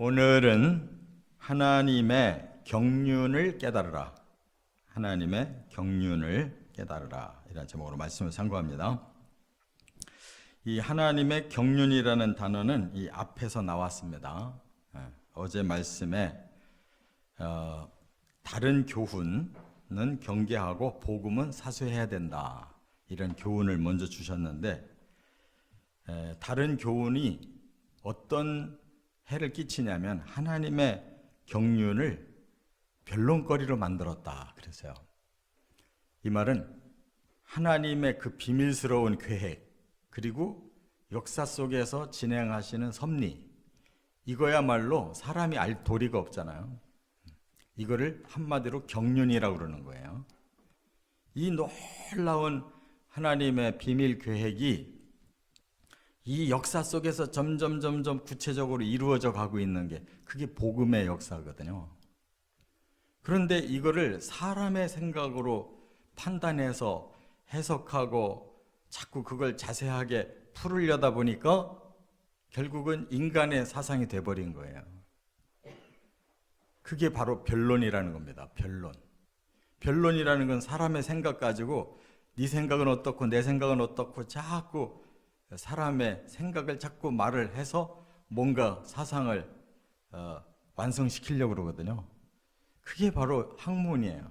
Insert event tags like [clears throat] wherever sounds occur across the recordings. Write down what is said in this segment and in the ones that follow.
오늘은 하나님의 경륜을 깨달으라. 하나님의 경륜을 깨달으라. 이런 제목으로 말씀을 상고합니다. 이 하나님의 경륜이라는 단어는 이 앞에서 나왔습니다. 예, 어제 말씀에 어, 다른 교훈은 경계하고 복음은 사수해야 된다. 이런 교훈을 먼저 주셨는데 에, 다른 교훈이 어떤 해를 끼치냐면 하나님의 경륜을 변론거리로 만들었다 그랬어요. 이 말은 하나님의 그 비밀스러운 계획 그리고 역사 속에서 진행하시는 섭리 이거야말로 사람이 알 도리가 없잖아요. 이거를 한마디로 경륜이라고 그러는 거예요. 이 놀라운 하나님의 비밀 계획이 이 역사 속에서 점점 점점 구체적으로 이루어져 가고 있는 게 그게 복음의 역사거든요. 그런데 이거를 사람의 생각으로 판단해서 해석하고 자꾸 그걸 자세하게 풀으려다 보니까 결국은 인간의 사상이 돼 버린 거예요. 그게 바로 변론이라는 겁니다. 변론. 변론이라는 건 사람의 생각 가지고 네 생각은 어떻고 내 생각은 어떻고 자꾸 사람의 생각을 자꾸 말을 해서 뭔가 사상을 어, 완성시키려고 그러거든요. 그게 바로 학문이에요.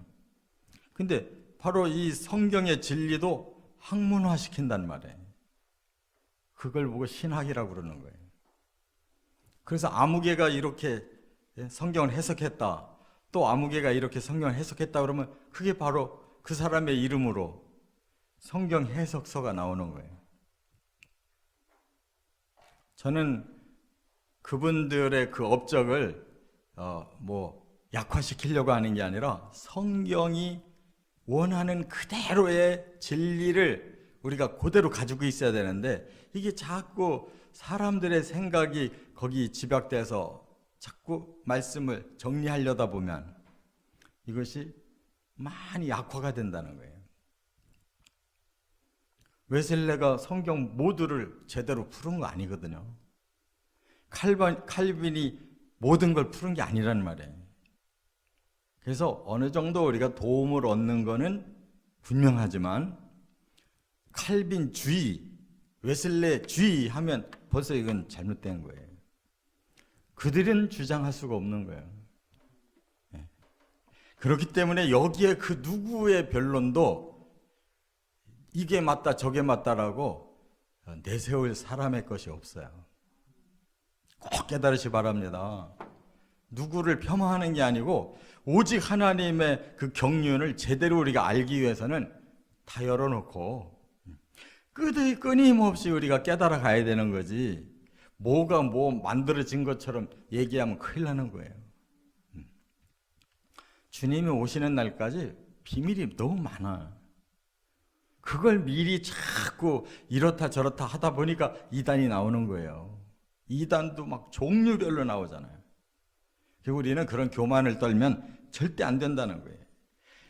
근데 바로 이 성경의 진리도 학문화 시킨단 말이에요. 그걸 보고 신학이라고 그러는 거예요. 그래서 아무개가 이렇게 성경을 해석했다. 또 아무개가 이렇게 성경을 해석했다 그러면 그게 바로 그 사람의 이름으로 성경 해석서가 나오는 거예요. 저는 그분들의 그 업적을 어, 뭐 약화시키려고 하는 게 아니라 성경이 원하는 그대로의 진리를 우리가 그대로 가지고 있어야 되는데 이게 자꾸 사람들의 생각이 거기 집약돼서 자꾸 말씀을 정리하려다 보면 이것이 많이 약화가 된다는 거예요. 웨슬레가 성경 모두를 제대로 푸른 거 아니거든요. 칼빈, 칼빈이 모든 걸 푸른 게 아니란 말이에요. 그래서 어느 정도 우리가 도움을 얻는 거는 분명하지만 칼빈 주의, 웨슬레 주의 하면 벌써 이건 잘못된 거예요. 그들은 주장할 수가 없는 거예요. 예. 그렇기 때문에 여기에 그 누구의 변론도 이게 맞다 저게 맞다라고 내세울 사람의 것이 없어요. 꼭 깨달으시 바랍니다. 누구를 폄하하는 게 아니고 오직 하나님의 그 경륜을 제대로 우리가 알기 위해서는 다 열어놓고 끄이 끊임없이 우리가 깨달아 가야 되는 거지. 뭐가 뭐 만들어진 것처럼 얘기하면 큰일 나는 거예요. 주님이 오시는 날까지 비밀이 너무 많아. 그걸 미리 자꾸 이렇다 저렇다 하다 보니까 이단이 나오는 거예요. 이단도 막 종류별로 나오잖아요. 우리는 그런 교만을 떨면 절대 안 된다는 거예요.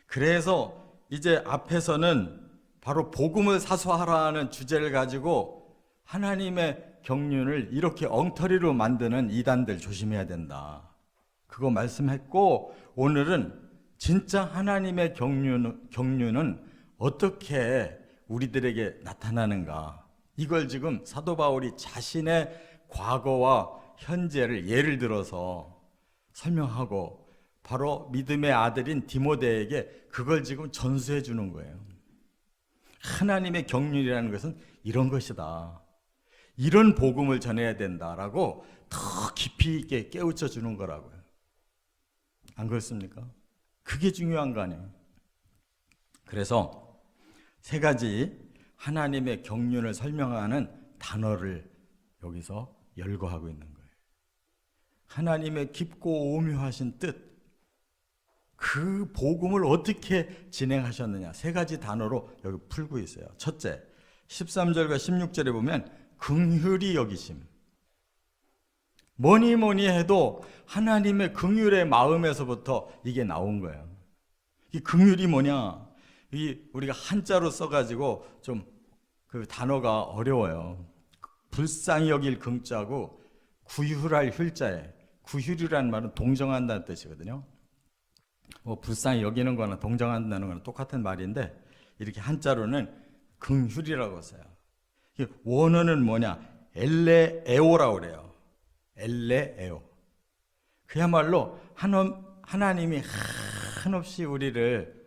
그래서 이제 앞에서는 바로 복음을 사수하라는 주제를 가지고 하나님의 경륜을 이렇게 엉터리로 만드는 이단들 조심해야 된다. 그거 말씀했고 오늘은 진짜 하나님의 경륜, 경륜은 어떻게 우리들에게 나타나는가? 이걸 지금 사도 바울이 자신의 과거와 현재를 예를 들어서 설명하고 바로 믿음의 아들인 디모데에게 그걸 지금 전수해 주는 거예요. 하나님의 경륜이라는 것은 이런 것이다. 이런 복음을 전해야 된다라고 더 깊이 있게 깨우쳐 주는 거라고요. 안 그렇습니까? 그게 중요한 거 아니에요. 그래서 세 가지 하나님의 경륜을 설명하는 단어를 여기서 열거하고 있는 거예요. 하나님의 깊고 오묘하신 뜻, 그 복음을 어떻게 진행하셨느냐 세 가지 단어로 여기 풀고 있어요. 첫째, 13절과 16절에 보면 긍휼히 여기심. 뭐니 뭐니 해도 하나님의 긍휼의 마음에서부터 이게 나온 거예요. 이 긍휼이 뭐냐? 이 우리가 한자로 써가지고 좀 그 단어가 어려워요. 불쌍히 여길 긍자고 구휼할 휼자에 구휼이라는 말은 동정한다는 뜻이거든요. 뭐 불쌍히 여기는 거나 동정한다는 거나 똑같은 말인데 이렇게 한자로는 긍휼이라고 써요. 원어는 뭐냐? 엘레에오라고 그래요. 엘레에오. 그야말로 하나, 하나님이 한없이 우리를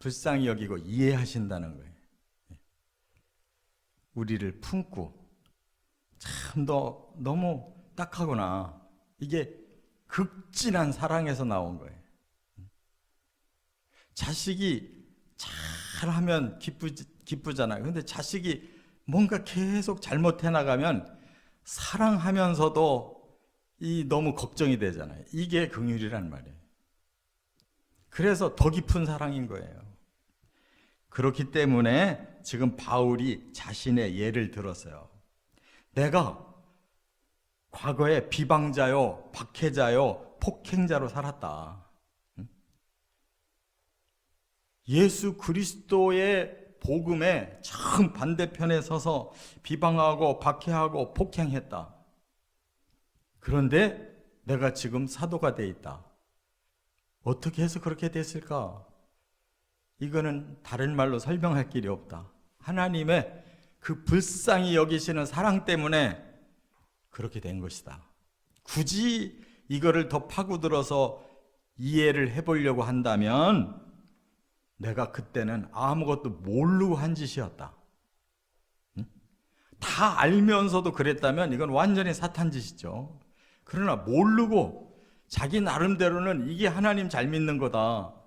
불쌍히 여기고 이해하신다는 거예요. 우리를 품고 참 너 너무 딱하구나. 이게 극진한 사랑에서 나온 거예요. 자식이 잘하면 기쁘 기쁘잖아요. 근데 자식이 뭔가 계속 잘못해 나가면 사랑하면서도 이 너무 걱정이 되잖아요. 이게 긍휼이란 말이에요. 그래서 더 깊은 사랑인 거예요. 그렇기 때문에 지금 바울이 자신의 예를 들었어요. 내가 과거에 비방자요, 박해자요, 폭행자로 살았다. 응? 예수 그리스도의 복음에 참 반대편에 서서 비방하고 박해하고 폭행했다. 그런데 내가 지금 사도가 돼 있다. 어떻게 해서 그렇게 됐을까? 이거는 다른 말로 설명할 길이 없다. 하나님의 그 불쌍히 여기시는 사랑 때문에 그렇게 된 것이다. 굳이 이거를 더 파고들어서 이해를 해보려고 한다면 내가 그때는 아무것도 모르고 한 짓이었다. 응? 다 알면서도 그랬다면 이건 완전히 사탄 짓이죠. 그러나 모르고 자기 나름대로는 이게 하나님 잘 믿는 거다.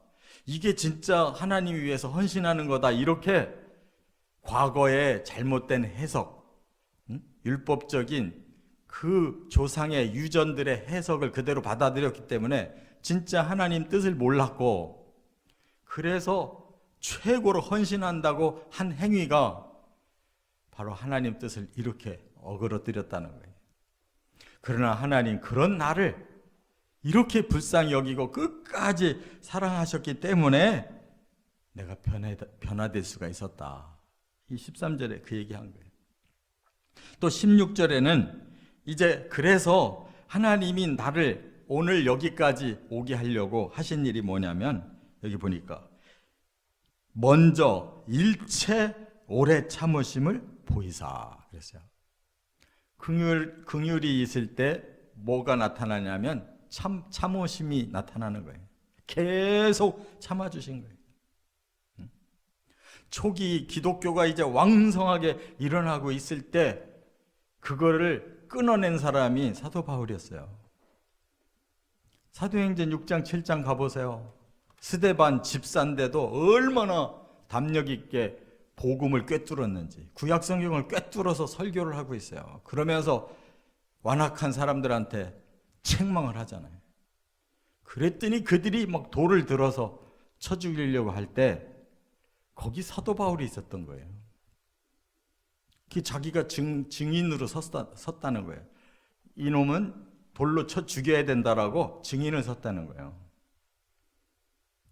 이게 진짜 하나님 위해서 헌신하는 거다. 이렇게 과거의 잘못된 해석, 응? 율법적인 그 조상의 유전들의 해석을 그대로 받아들였기 때문에 진짜 하나님 뜻을 몰랐고 그래서 최고로 헌신한다고 한 행위가 바로 하나님 뜻을 이렇게 어그러뜨렸다는 거예요. 그러나 하나님 그런 나를 이렇게 불쌍히 여기고 끝까지 사랑하셨기 때문에 내가 변해, 변화될 수가 있었다. 이 13절에 그 얘기한 거예요. 또 16절에는 이제 그래서 하나님이 나를 오늘 여기까지 오게 하려고 하신 일이 뭐냐면 여기 보니까 먼저 일체 오래 참으심을 보이사 그랬어요. 긍휼 긍휼이 있을 때 뭐가 나타나냐면 참 참으심이 나타나는 거예요. 계속 참아 주신 거예요. 초기 기독교가 이제 왕성하게 일어나고 있을 때 그거를 끊어낸 사람이 사도 바울이었어요. 사도행전 6장 7장 가보세요. 스데반 집사인데도 얼마나 담력 있게 복음을 꿰뚫었는지 구약 성경을 꿰뚫어서 설교를 하고 있어요. 그러면서 완악한 사람들한테 책망을 하잖아요. 그랬더니 그들이 막 돌을 들어서 쳐 죽이려고 할 때 거기 사도 바울이 있었던 거예요. 그 자기가 증, 증인으로 섰다, 섰다는 거예요. 이놈은 돌로 쳐 죽여야 된다라고 증인을 섰다는 거예요.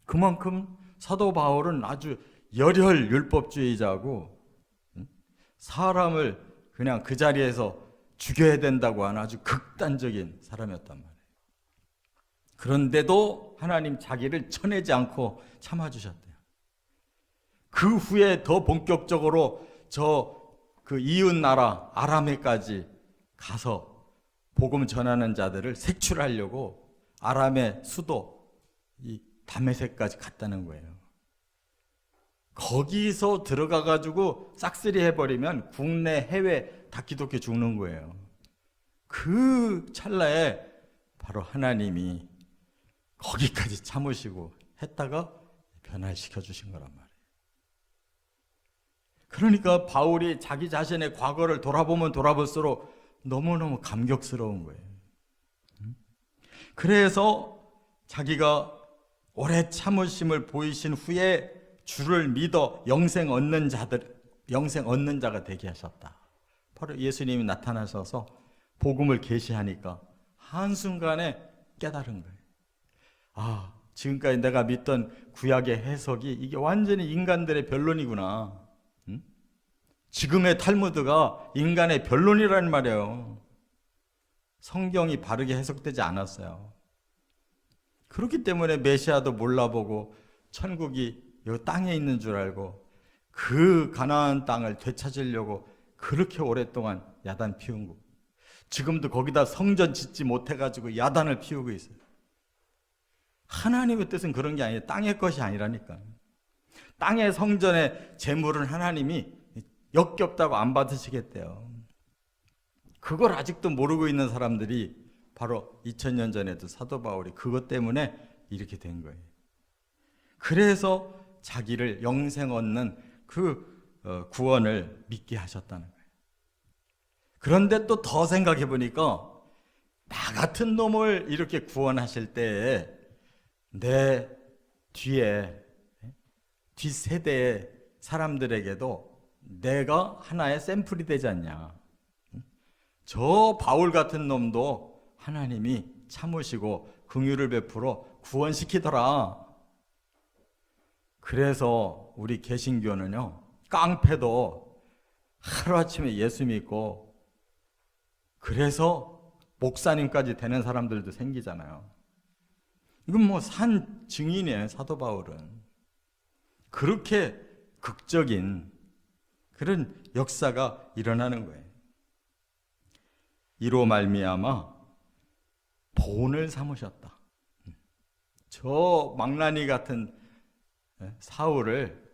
그만큼 사도 바울은 아주 열혈 율법주의자고 사람을 그냥 그 자리에서 죽여야 된다고 하는 아주 극단적인 사람이었단 말이에요. 그런데도 하나님 자기를 쳐내지 않고 참아주셨대요. 그 후에 더 본격적으로 저 그 이웃 나라 아람에까지 가서 복음 전하는 자들을 색출하려고 아람의 수도 이 다메섹까지 갔다는 거예요. 거기서 들어가 가지고 싹쓸이 해버리면 국내 해외 다 기독교 죽는 거예요. 그 찰나에 바로 하나님이 거기까지 참으시고 했다가 변화시켜 주신 거란 말이에요. 그러니까 바울이 자기 자신의 과거를 돌아보면 돌아볼수록 너무너무 감격스러운 거예요. 그래서 자기가 오래 참으심을 보이신 후에 주를 믿어 영생 얻는 자들 영생 얻는 자가 되게 하셨다. 바로 예수님이 나타나셔서 복음을 계시하니까 한순간에 깨달은 거예요. 아, 지금까지 내가 믿던 구약의 해석이 이게 완전히 인간들의 변론이구나. 응? 지금의 탈무드가 인간의 변론이라는 말이에요. 성경이 바르게 해석되지 않았어요. 그렇기 때문에 메시아도 몰라보고 천국이 이 땅에 있는 줄 알고 그 가나안 땅을 되찾으려고 그렇게 오랫동안 야단 피운 거. 지금도 거기다 성전 짓지 못해 가지고 야단을 피우고 있어요. 하나님의 뜻은 그런 게 아니에요. 땅의 것이 아니라니까. 땅의 성전의 재물은 하나님이 역겹다고 안 받으시겠대요. 그걸 아직도 모르고 있는 사람들이 바로 2000년 전에도 사도 바울이 그것 때문에 이렇게 된 거예요. 그래서 자기를 영생 얻는 그 어, 구원을 믿게 하셨다는 거예요. 그런데 또 더 생각해 보니까 나 같은 놈을 이렇게 구원하실 때에 내 뒤에 뒷세대의 사람들에게도 내가 하나의 샘플이 되지 않냐. 저 바울 같은 놈도 하나님이 참으시고 긍휼을 베풀어 구원시키더라. 그래서 우리 개신교는요. 깡패도 하루아침에 예수 믿고 그래서 목사님까지 되는 사람들도 생기잖아요. 이건 뭐 산 증인이에요, 사도 바울은. 그렇게 극적인 그런 역사가 일어나는 거예요. 이로 말미암아 본을 삼으셨다. 저 망나니 같은 사울을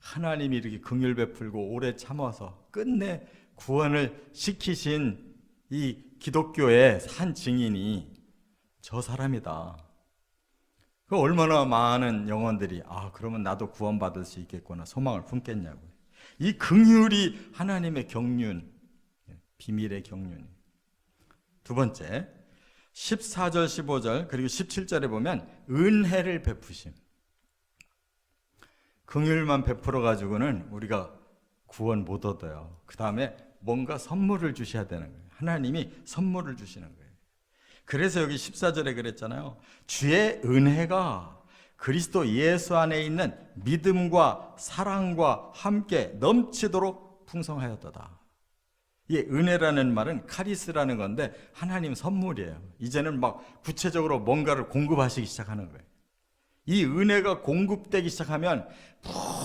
하나님이 이렇게 긍휼 베풀고 오래 참아서 끝내 구원을 시키신 이 기독교의 산 증인이 저 사람이다. 그 얼마나 많은 영혼들이 아 그러면 나도 구원받을 수 있겠구나 소망을 품겠냐고. 이 긍휼이 하나님의 경륜 비밀의 경륜. 두 번째 14절 15절 그리고 17절에 보면 은혜를 베푸심. 긍휼만 베풀어 가지고는 우리가 구원 못 얻어요. 그 다음에 뭔가 선물을 주셔야 되는 거예요. 하나님이 선물을 주시는 거예요. 그래서 여기 14절에 그랬잖아요. 주의 은혜가 그리스도 예수 안에 있는 믿음과 사랑과 함께 넘치도록 풍성하였도다. 이 은혜라는 말은 카리스라는 건데 하나님 선물이에요. 이제는 막 구체적으로 뭔가를 공급하시기 시작하는 거예요. 이 은혜가 공급되기 시작하면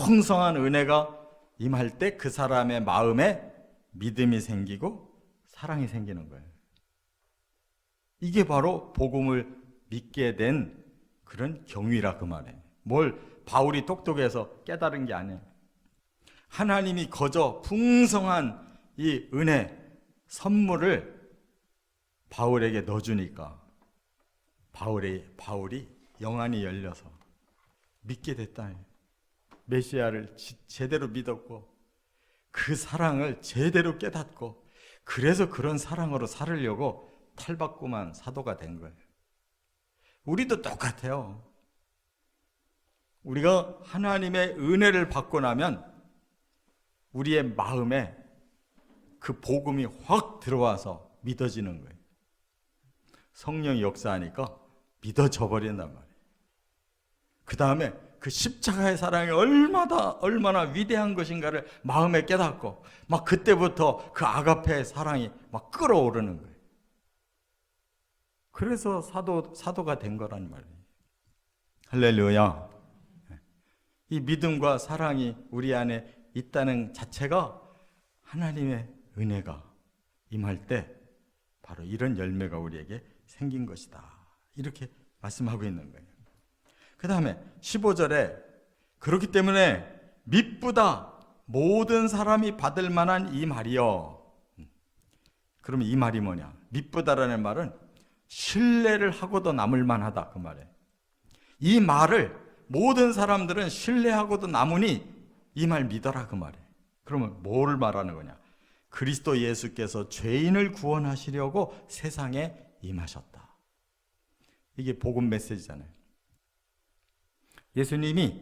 풍성한 은혜가 임할 때 그 사람의 마음에 믿음이 생기고 사랑이 생기는 거예요. 이게 바로 복음을 믿게 된 그런 경위라 그 말이에요. 뭘 바울이 똑똑해서 깨달은 게 아니에요. 하나님이 거저 풍성한 이 은혜 선물을 바울에게 넣어주니까 바울이 바울이 영안이 열려서 믿게 됐다. 메시아를 제대로 믿었고 그 사랑을 제대로 깨닫고 그래서 그런 사랑으로 살으려고 탈바꿈한 사도가 된 거예요. 우리도 똑같아요. 우리가 하나님의 은혜를 받고 나면 우리의 마음에 그 복음이 확 들어와서 믿어지는 거예요. 성령이 역사하니까 믿어져 버린단 말이에요. 그 다음에 그 십자가의 사랑이 얼마나 얼마나 위대한 것인가를 마음에 깨닫고 막 그때부터 그 아가페의 사랑이 막 끓어오르는 거예요. 그래서 사도 사도가 된 거란 말이에요. 할렐루야. 이 믿음과 사랑이 우리 안에 있다는 자체가 하나님의 은혜가 임할 때 바로 이런 열매가 우리에게 생긴 것이다. 이렇게 말씀하고 있는 거예요. 그 다음에 15절에 그렇기 때문에 미쁘다 모든 사람이 받을 만한 이 말이요. 그러면 이 말이 뭐냐? 미쁘다라는 말은 신뢰를 하고도 남을 만하다 그 말에. 이 말을 모든 사람들은 신뢰하고도 남으니 이 말 믿어라 그 말에. 그러면 뭐를 말하는 거냐? 그리스도 예수께서 죄인을 구원하시려고 세상에 임하셨다. 이게 복음 메시지잖아요. 예수님이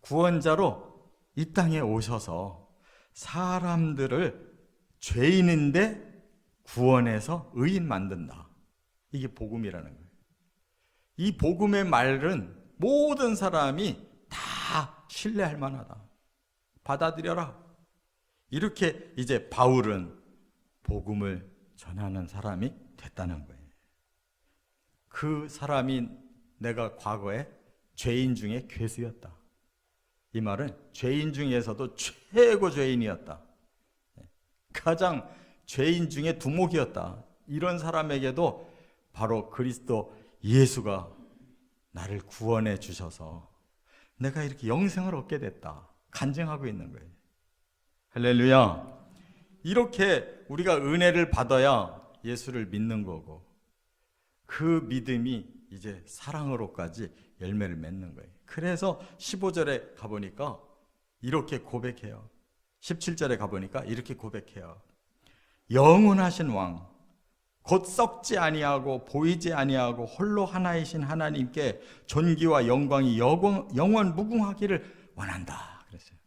구원자로 이 땅에 오셔서 사람들을 죄인인데 구원해서 의인 만든다. 이게 복음이라는 거예요. 이 복음의 말은 모든 사람이 다 신뢰할 만하다. 받아들여라. 이렇게 이제 바울은 복음을 전하는 사람이 됐다는 거예요. 그 사람이 내가 과거에 죄인 중에 괴수였다. 이 말은 죄인 중에서도 최고 죄인이었다. 가장 죄인 중에 두목이었다. 이런 사람에게도 바로 그리스도 예수가 나를 구원해 주셔서 내가 이렇게 영생을 얻게 됐다. 간증하고 있는 거예요. 할렐루야. 이렇게 우리가 은혜를 받아야 예수를 믿는 거고 그 믿음이 이제 사랑으로까지 열매를 맺는 거예요. 그래서 15절에 가보니까 이렇게 고백해요. 17절에 가보니까 이렇게 고백해요. 영원하신 왕, 곧 썩지 아니하고 보이지 아니하고 홀로 하나이신 하나님께 존귀와 영광이 영원, 영원 무궁하기를 원한다. 그랬어요.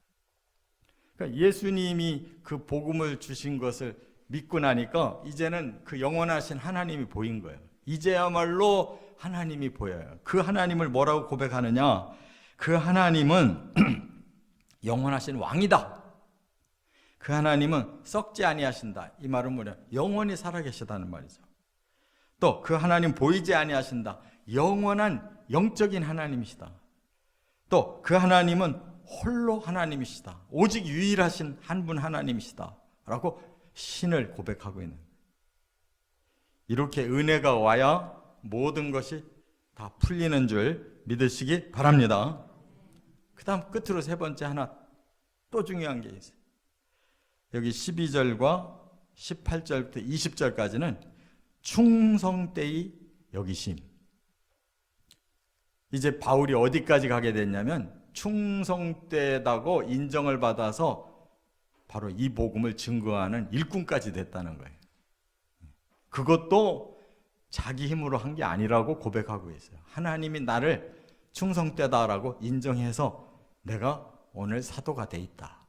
그러니까 예수님이 그 복음을 주신 것을 믿고 나니까 이제는 그 영원하신 하나님이 보인 거예요. 이제야말로 하나님이 보여요. 그 하나님을 뭐라고 고백하느냐? 그 하나님은 [clears throat] 영원하신 왕이다. 그 하나님은 썩지 아니하신다. 이 말은 뭐냐? 영원히 살아계시다는 말이죠. 또 그 하나님 보이지 아니하신다. 영원한 영적인 하나님이시다. 또 그 하나님은 홀로 하나님이시다. 오직 유일하신 한 분 하나님이시다. 라고 신을 고백하고 있는 이렇게 은혜가 와야 모든 것이 다 풀리는 줄 믿으시기 바랍니다. 그 다음 끝으로 세 번째 하나 또 중요한 게 있어요. 여기 12절과 18절부터 20절까지는 충성 때의 여기심. 이제 바울이 어디까지 가게 됐냐면 충성 때다고 인정을 받아서 바로 이 복음을 증거하는 일꾼까지 됐다는 거예요. 그것도 자기 힘으로 한 게 아니라고 고백하고 있어요. 하나님이 나를 충성되다라고 인정해서 내가 오늘 사도가 돼 있다.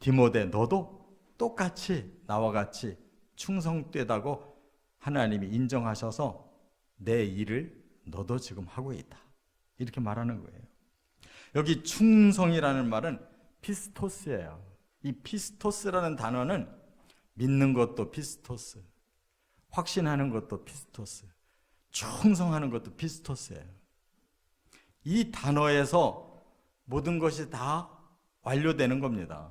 디모데 너도 똑같이 나와 같이 충성되다고 하나님이 인정하셔서 내 일을 너도 지금 하고 있다. 이렇게 말하는 거예요. 여기 충성이라는 말은 피스토스예요. 이 피스토스라는 단어는 믿는 것도 피스토스, 확신하는 것도 피스토스, 충성하는 것도 피스토스예요. 이 단어에서 모든 것이 다 완료되는 겁니다.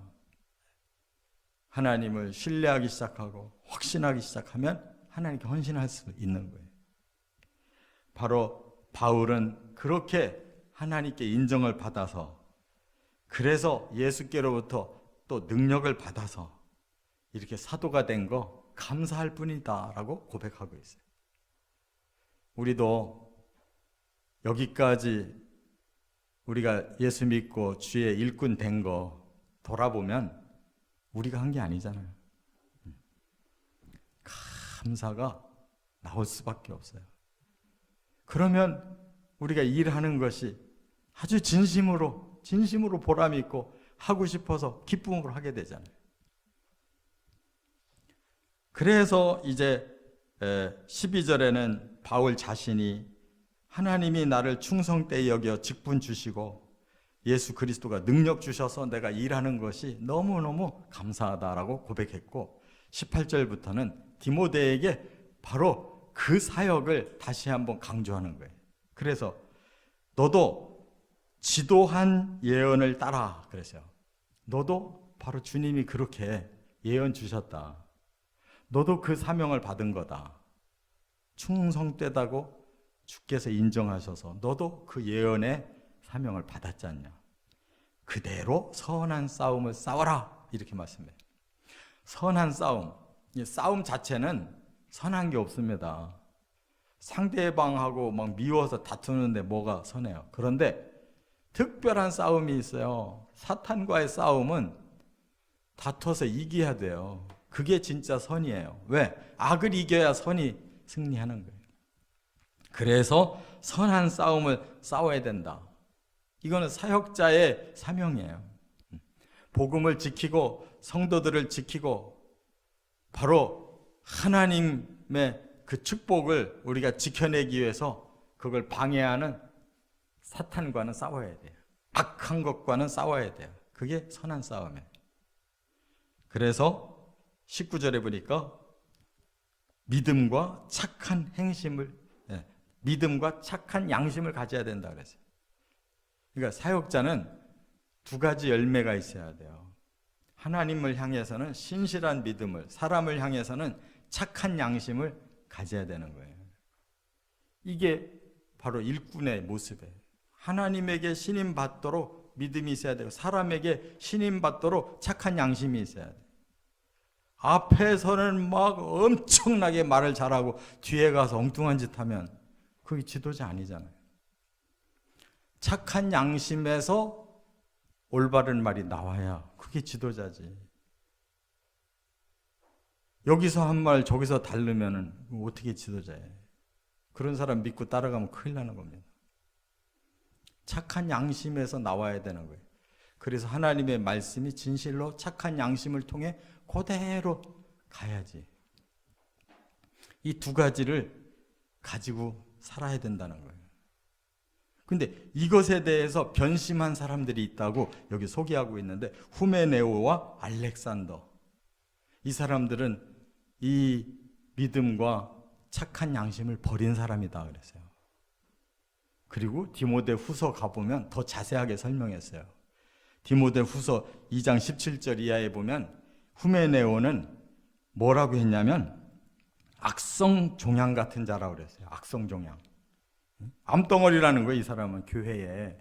하나님을 신뢰하기 시작하고 확신하기 시작하면 하나님께 헌신할 수 있는 거예요. 바로 바울은 그렇게 하나님께 인정을 받아서 그래서 예수께로부터 또 능력을 받아서 이렇게 사도가 된 거 감사할 뿐이다라고 고백하고 있어요. 우리도 여기까지 우리가 예수 믿고 주의 일꾼 된 거 돌아보면 우리가 한 게 아니잖아요. 감사가 나올 수밖에 없어요. 그러면 우리가 일하는 것이 아주 진심으로 진심으로 보람 있고 하고 싶어서 기쁨으로 하게 되잖아요. 그래서 이제 12절에는 바울 자신이 하나님이 나를 충성되이 여겨 직분 주시고 예수 그리스도가 능력 주셔서 내가 일하는 것이 너무너무 감사하다라고 고백했고 18절부터는 디모데에게 바로 그 사역을 다시 한번 강조하는 거예요. 그래서 너도 지도한 예언을 따라 그랬어요. 너도 바로 주님이 그렇게 예언 주셨다. 너도 그 사명을 받은 거다. 충성되다고 주께서 인정하셔서 너도 그 예언의 사명을 받았지 않냐. 그대로 선한 싸움을 싸워라. 이렇게 말씀해요. 선한 싸움. 싸움 자체는 선한 게 없습니다. 상대방하고 막 미워서 다투는데 뭐가 선해요. 그런데 특별한 싸움이 있어요. 사탄과의 싸움은 다퉈서 이겨야 돼요. 그게 진짜 선이에요. 왜? 악을 이겨야 선이 승리하는 거예요. 그래서 선한 싸움을 싸워야 된다. 이거는 사역자의 사명이에요. 복음을 지키고 성도들을 지키고 바로 하나님의 그 축복을 우리가 지켜내기 위해서 그걸 방해하는 사탄과는 싸워야 돼요. 악한 것과는 싸워야 돼요. 그게 선한 싸움이에요. 그래서 19절에 보니까 믿음과 착한 행심을 예, 믿음과 착한 양심을 가져야 된다 그랬어요. 그러니까 사역자는 두 가지 열매가 있어야 돼요. 하나님을 향해서는 신실한 믿음을, 사람을 향해서는 착한 양심을 가져야 되는 거예요. 이게 바로 일꾼의 모습이에요. 하나님에게 신임 받도록 믿음이 있어야 되고 사람에게 신임 받도록 착한 양심이 있어야 돼. 앞에서는 막 엄청나게 말을 잘하고 뒤에 가서 엉뚱한 짓 하면 그게 지도자 아니잖아요. 착한 양심에서 올바른 말이 나와야 그게 지도자지. 여기서 한 말 저기서 다르면은 어떻게 지도자예요? 그런 사람 믿고 따라가면 큰일 나는 겁니다. 착한 양심에서 나와야 되는 거예요. 그래서 하나님의 말씀이 진실로 착한 양심을 통해 그대로 가야지. 이 두 가지를 가지고 살아야 된다는 거예요. 근데 이것에 대해서 변심한 사람들이 있다고 여기 소개하고 있는데 후메네오와 알렉산더. 이 사람들은 이 믿음과 착한 양심을 버린 사람이다 그랬어요. 그리고 디모데 후서 가보면 더 자세하게 설명했어요. 디모데 후서 2장 17절 이하에 보면 후메네오는 뭐라고 했냐면 악성 종양 같은 자라고 그랬어요. 악성 종양. 암덩어리라는 거예요, 이 사람은 교회에.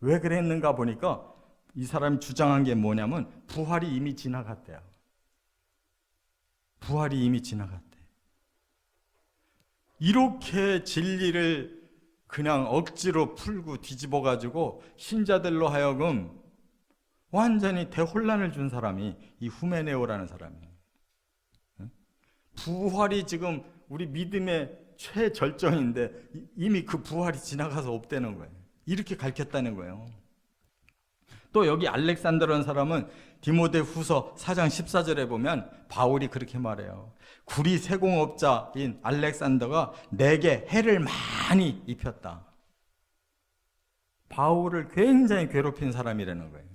왜 그랬는가 보니까 이 사람이 주장한 게 뭐냐면 부활이 이미 지나갔대요. 부활이 이미 지나갔대. 이렇게 진리를 그냥 억지로 풀고 뒤집어 가지고 신자들로 하여금 완전히 대혼란을 준 사람이 이 후메네오라는 사람이에요. 부활이 지금 우리 믿음의 최절정인데 이미 그 부활이 지나가서 없다는 거예요. 이렇게 가르쳤다는 거예요. 또 여기 알렉산더라는 사람은 디모데 후서 4장 14절에 보면 바울이 그렇게 말해요. 구리 세공업자인 알렉산더가 내게 해를 많이 입혔다. 바울을 굉장히 괴롭힌 사람이라는 거예요.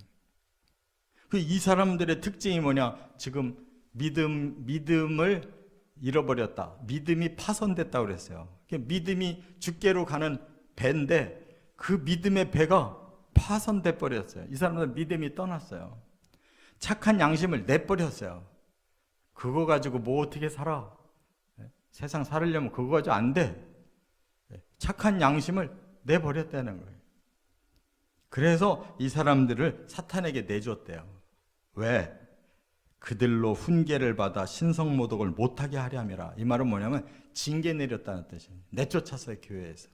그 이 사람들의 특징이 뭐냐? 지금 믿음 믿음을 잃어버렸다. 믿음이 파손됐다 그랬어요. 믿음이 죽게로 가는 배인데 그 믿음의 배가 파손돼 버렸어요. 이 사람들 믿음이 떠났어요. 착한 양심을 내버렸어요. 그거 가지고 뭐 어떻게 살아? 세상 살으려면 그거 가지고 안 돼. 착한 양심을 내버렸다는 거예요. 그래서 이 사람들을 사탄에게 내줬대요. 왜? 그들로 훈계를 받아 신성모독을 못하게 하려 함이라. 이 말은 뭐냐면 징계 내렸다는 뜻이에요. 내쫓았어요, 교회에서.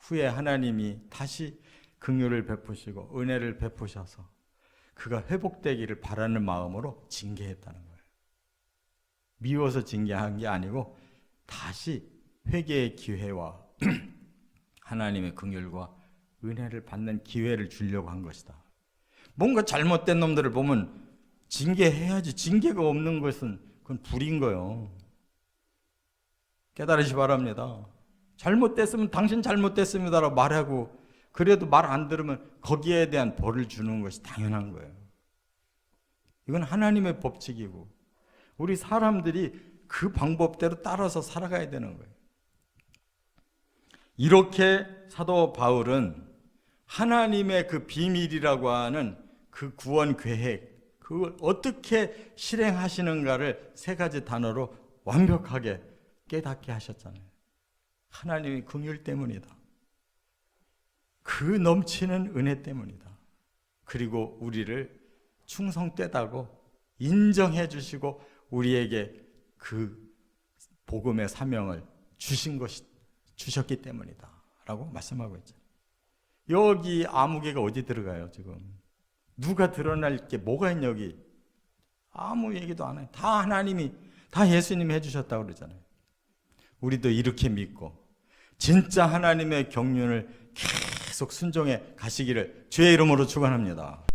후에 하나님이 다시 긍휼을 베푸시고 은혜를 베푸셔서 그가 회복되기를 바라는 마음으로 징계했다는 거예요. 미워서 징계한 게 아니고 다시 회개의 기회와 [clears throat] 하나님의 긍휼과 은혜를 받는 기회를 주려고 한 것이다. 뭔가 잘못된 놈들을 보면 징계해야지. 징계가 없는 것은 그건 불인 거요. 깨달으시 바랍니다. 잘못됐으면 당신 잘못됐습니다라고 말하고 그래도 말 안 들으면 거기에 대한 벌을 주는 것이 당연한 거예요. 이건 하나님의 법칙이고 우리 사람들이 그 방법대로 따라서 살아가야 되는 거예요. 이렇게 사도 바울은 하나님의 그 비밀이라고 하는 그 구원 계획, 그걸 어떻게 실행하시는가를 세 가지 단어로 완벽하게 깨닫게 하셨잖아요. 하나님의 긍휼 때문이다. 그 넘치는 은혜 때문이다. 그리고 우리를 충성되다고 인정해 주시고 우리에게 그 복음의 사명을 주신 것이 주셨기 때문이다라고 말씀하고 있죠. 여기 아무개가 어디 들어가요, 지금? 누가 드러날 게 뭐가 있냐, 여기? 아무 얘기도 안 해요. 다 하나님이, 다 예수님이 해주셨다고 그러잖아요. 우리도 이렇게 믿고, 진짜 하나님의 경륜을 계속 순종해 가시기를 주의 이름으로 축원합니다.